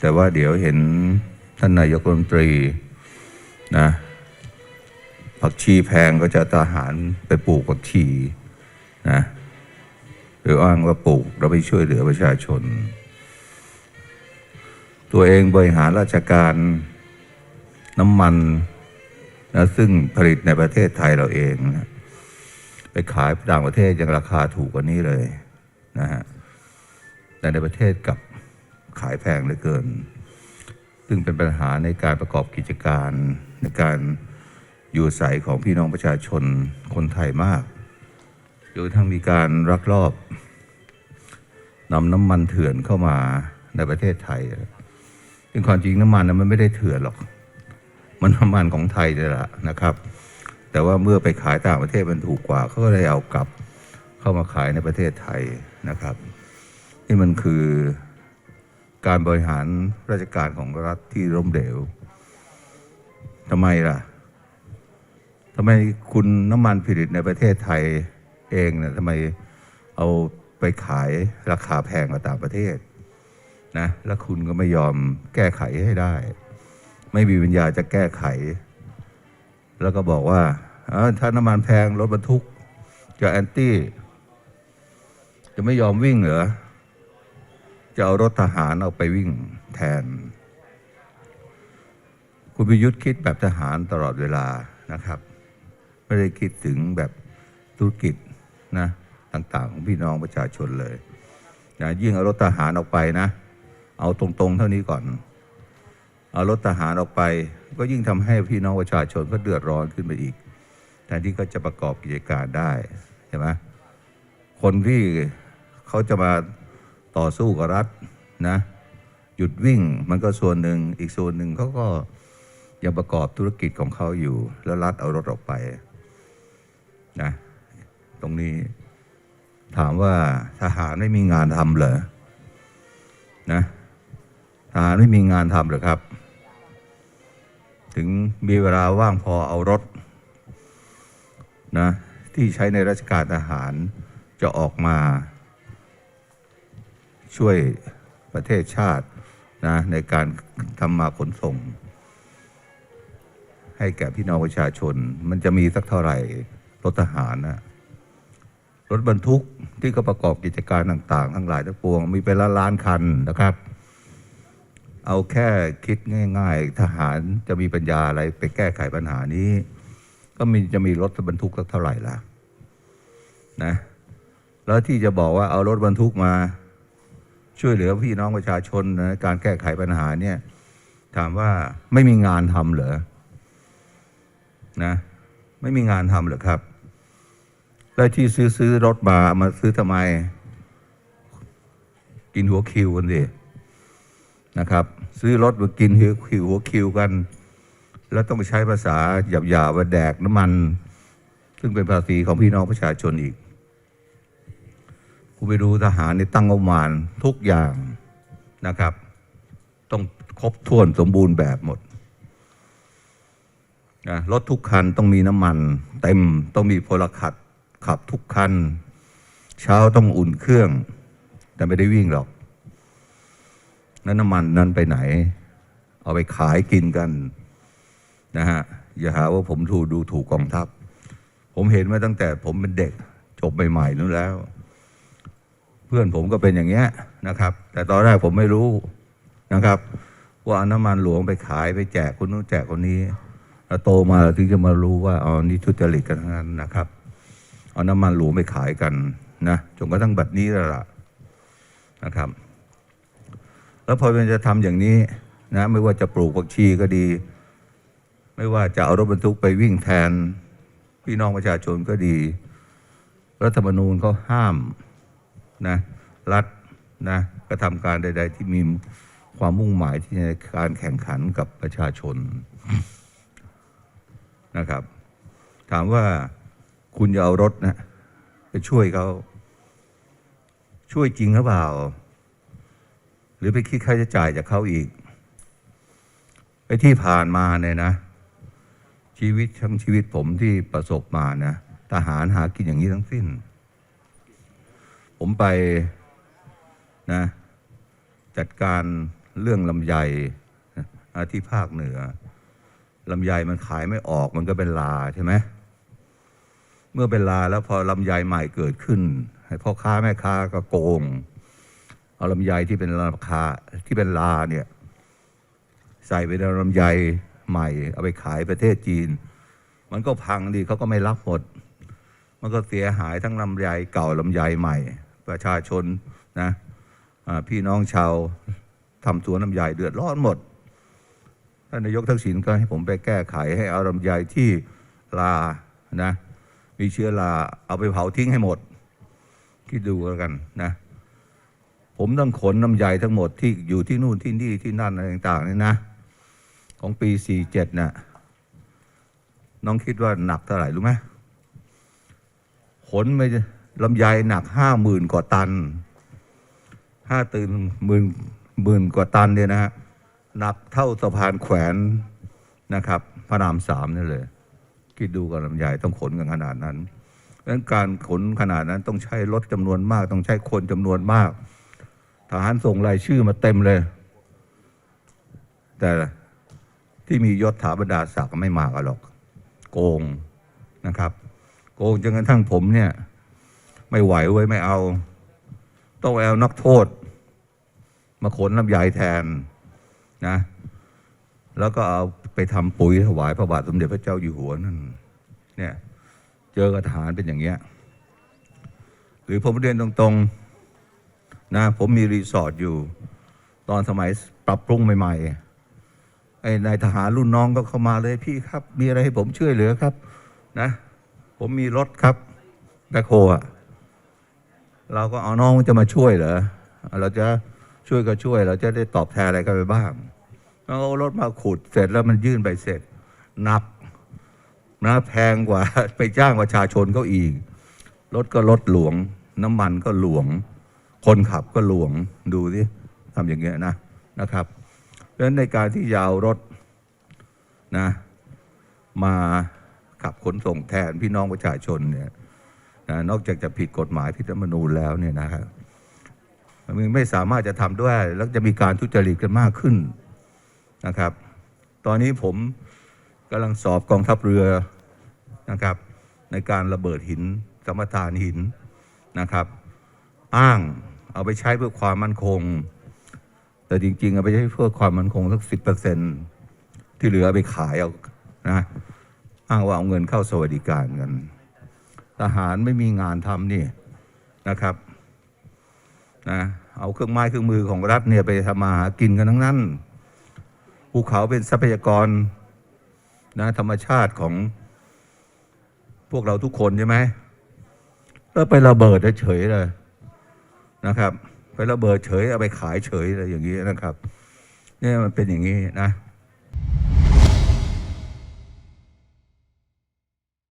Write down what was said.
แต่ว่าเดี๋ยวเห็นท่านนายกรัฐมนตรีนะผักชีแพงก็จะทหารไปปลูกผักชีนะหรืออ้างว่าปลูกเราไปช่วยเหลือประชาชน ตัวเองบริหารราชการน้ำมันนะซึ่งผลิตในประเทศไทยเราเองนะไปขายต่างประเทศยังราคาถูกกว่านี้เลยนะฮะแต่ในประเทศกลับ ขายแพงเหลือเกิน ซึ่งเป็นปัญหาในการประกอบกิจการในการอยู่อาศัยของพี่น้องประชาชนคนไทยมากจนกระทั่งมีการรักรอบนำน้ำมันเถื่อนเข้ามาในประเทศไทยซึ่งความจริงน้ำมันนะมันไม่ได้เถื่อนหรอก มันน้ำมันของไทยนี่แหละนะครับ แต่ว่าเมื่อไปขายต่างประเทศมันถูกกว่าเขาก็เลยเอากลับเข้ามาขายในประเทศไทยนะครับ นี่มันคือ การบริหารราชการของรัฐที่ล้มเหลวทำไมล่ะทำไมคุณน้ำมันผลิตในประเทศไทยเองเนี่ยทำไมเอาไปขายราคาแพงกว่าต่างประเทศนะแล้วคุณก็ไม่ยอมแก้ไขให้ได้ ไม่มีวิญญาจะแก้ไข แล้วก็บอกว่าถ้าน้ำมันแพงรถบรรทุก จะแอนตี้ จะไม่ยอมวิ่งเหรอ จะเอารถทหารเอาไปวิ่งแทน คุณประยุทธ์คิดแบบทหารตลอดเวลานะครับ ไม่ได้คิดถึงแบบธุรกิจนะต่างๆ ของพี่น้องประชาชนเลยนะยิ่งเอารถทหารออกไปนะ เอาตรงๆ เท่านี้ก่อน เอารถทหารออกไป ก็ยิ่งทำให้พี่น้องประชาชนก็เดือดร้อนขึ้นไปอีกแทนที่ก็จะประกอบกิจการได้ใช่ไหมคนที่เขาจะมา ต่อสู้กับรัฐนะหยุดวิ่งมันก็ส่วนหนึ่งอีกส่วนหนึ่งเขาก็ยังประกอบธุรกิจของเขาอยู่ แล้วรัฐเอารถออกไปนะตรงนี้ถามว่าทหารไม่มีงานทำเหรอนะทหารไม่มีงานทำเหรอครับ ถึงมีเวลาว่างพอเอารถนะที่ใช้ในราชการทหารจะออกมา ช่วยประเทศชาตินะในการทำมาขนส่ง ให้แก่พี่น้องประชาชน มันจะมีสักเท่าไหร่รถทหารนะรถบรรทุกที่เขาประกอบกิจการต่างๆ ทั้งหลายทั้งปวง มีเป็นล้านล้านคันนะครับ เอาแค่คิดง่าย ๆ ทหารจะมีปัญญาอะไรไปแก้ไขปัญหานี้ ก็มีจะมีรถบรรทุกสักเท่าไหร่ล่ะนะแล้วที่จะบอกว่าเอารถบรรทุกมา ช่วยเหลือพี่น้องประชาชนในการแก้ไขปัญหาเนี่ยถามว่าไม่มีงานทำเหรอนะ ไม่มีงานทำเหรอครับ แล้วที่ซื้อซื้อรถมามาซื้อทำไม กินหัวคิวกันดินะครับ ซื้อรถมากินหัวคิวหัวคิวกัน แล้วต้องใช้ภาษาหยาบๆว่าแดกน้ำมัน ซึ่งเป็นภาษีของพี่น้องประชาชนอีก คุณไปดูทหารในตั้งงบประมาณทุกอย่างนะครับ ต้องครบถ้วนสมบูรณ์แบบหมดนะรถทุกคันต้องมีน้ำมัน เต็มต้องมีพลขัดขับทุกคัน เช้าต้องอุ่นเครื่อง แต่ไม่ได้วิ่งหรอก นั้นน้ำมันนั้นไปไหน เอาไปขายกินกันนะฮะอย่าหาว่าผมถูดูถูกกองทัพ ผมเห็นมาตั้งแต่ผมเป็นเด็ก จบใหม่ๆนู้นแล้ว พื่อนผมก็เป็นอย่างเงี้ยนะครับ แต่ตอนแรกผมไม่รู้นะครับ ว่าน้ำมันหลวงไปขายไปแจกคนนู้นแจกคนนี้แล้วโตมาเราถึงจะมารู้ว่าอ๋อนี่ทุจริตกันทั้งนั้นนะครับเอาน้ำมันหลวงไปขายกันนะจนกระทั่งบัดนี้แล้วล่ะนะครับ แล้วพอมันจะทำอย่างนี้นะไม่ว่าจะปลูกผักชีก็ดี ไม่ว่าจะเอารถบรรทุกไปวิ่งแทน พี่น้องประชาชนก็ดี รัฐธรรมนูญก็ห้าม นะรัฐนะกระทำการใด ๆ ที่มีความมุ่งหมายที่ในการแข่งขันกับประชาชนนะครับ ถามว่าคุณจะเอารถนะไปช่วยเขาช่วยจริงหรือเปล่า หรือไปคิดค่าใช้จ่ายจากเขาอีกไอ้ที่ผ่านมาเนี่ยนะ ชีวิตทั้งชีวิตผมที่ประสบมานะทหารหากินอย่างนี้ทั้งสิ้น ผมไปนะจัดการเรื่องลำไยที่ภาคเหนือลำไยมันขายไม่ออกมันก็เป็นลาใช่ไหมเมื่อเป็นลาแล้วพอลำไยใหม่เกิดขึ้นให้พ่อค้าแม่ค้าก็โกง เอาลำไยที่เป็นราคาที่เป็นลาเนี่ยใส่ไปในลำไยใหม่ เอาไปขายประเทศจีน มันก็พังดีเขาก็ไม่รับหมด มันก็เสียหายทั้งลำไยเก่าลำไยใหม่ ประชาชนนะพี่น้องชาวทำสวนลำไยเดือดร้อนหมด ท่านนายกทักษิณก็ให้ผมไปแก้ไขให้เอาลำไยที่ลานะมีเชื้อราเอาไปเผาทิ้งให้หมด คิดดูแล้วกันนะ ผมต้องขนน้ำใยทั้งหมดที่อยู่ที่นู่นที่นี่ที่นั่นอะไรต่างๆนี่นะ ของปี 47น่ะน้องคิดว่าหนักเท่าไหร่รู้ไหมขนไป ลำไยหนักห้าหมื่นกว่าตันห้าตื่นหมื่นหมื่นกว่าตันเนี่ยนะฮะหนักเท่าสะพานแขวนนะครับพระรามสามนี่เลย คิดดูกับลำไยต้องขนกันขนาดนั้นดังนั้นการขนขนาดนั้นต้องใช้รถจำนวนมาก ต้องใช้คนจำนวนมาก ทหารส่งรายชื่อมาเต็มเลย แต่ที่มียศถาบรรดาศักดิ์ไม่มากันหรอก โกงนะครับ โกงจนกระทั่งผมเนี่ย ไม่ไหวเว้ยไม่เอา ต้องเอานักโทษ มาขนลำไยแทนนะ แล้วก็เอาไปทำปุ๋ยถวายพระบาทสมเด็จพระเจ้าอยู่หัวนั่นเนี่ย เจอกับทหารเป็นอย่างเงี้ยหรือผมเรียนตรงๆนะผมมีรีสอร์ทอยู่ ตอนสมัยปรับปรุงใหม่ๆไอ้นายทหารรุ่นน้องก็เข้ามาเลยพี่ครับ มีอะไรให้ผมช่วยเหลือครับ นะ ผมมีรถครับแบคโฮอะ เราก็เอาน้องจะมาช่วยเหรอเราจะช่วยก็ช่วย เราจะได้ตอบแทนอะไรกันไปบ้างเราเอารถมาขุดเสร็จแล้วมันยื่นไปเสร็จนักนะแพงกว่าไปจ้างประชาชนเขาอีก รถก็รถหลวง น้ำมันก็หลวง คนขับก็หลวงดูสิทำอย่างเงี้ยนะนะครับเพราะฉะนั้นในการที่ยาวรถนะมาขับขนส่งแทนพี่น้องประชาชนเนี่ย นะนอกจากจะผิดกฎหมายพิธรรมนูญแล้วเนี่ยนะครับมันไม่สามารถจะทำด้วยแล้วจะมีการทุจริตกันมากขึ้นนะครับ ตอนนี้ผมกำลังสอบกองทัพเรือนะครับ ในการระเบิดหินสมทานหินนะครับ อ้างเอาไปใช้เพื่อความมั่นคง แต่จริง ๆ เอาไปใช้เพื่อความมั่นคงสักสิบเปอร์เซ็นที่เหลือไปขายเอานะอ้างว่าเอาเงินเข้าสวัสดิการกัน ทหารไม่มีงานทำนี่นะครับนะเอาเครื่องไม้เครื่องมือของรัฐเนี่ยไปทำมาหากินกันทั้งนั้นภูเขาเป็นทรัพยากรนะธรรมชาติของพวกเราทุกคนใช่ไหมแล้วไประเบิดเฉยเลยนะครับ ไประเบิดเฉยเอาไปขายเฉยอะไรอย่างนี้นะครับ เนี่ยมันเป็นอย่างนี้นะ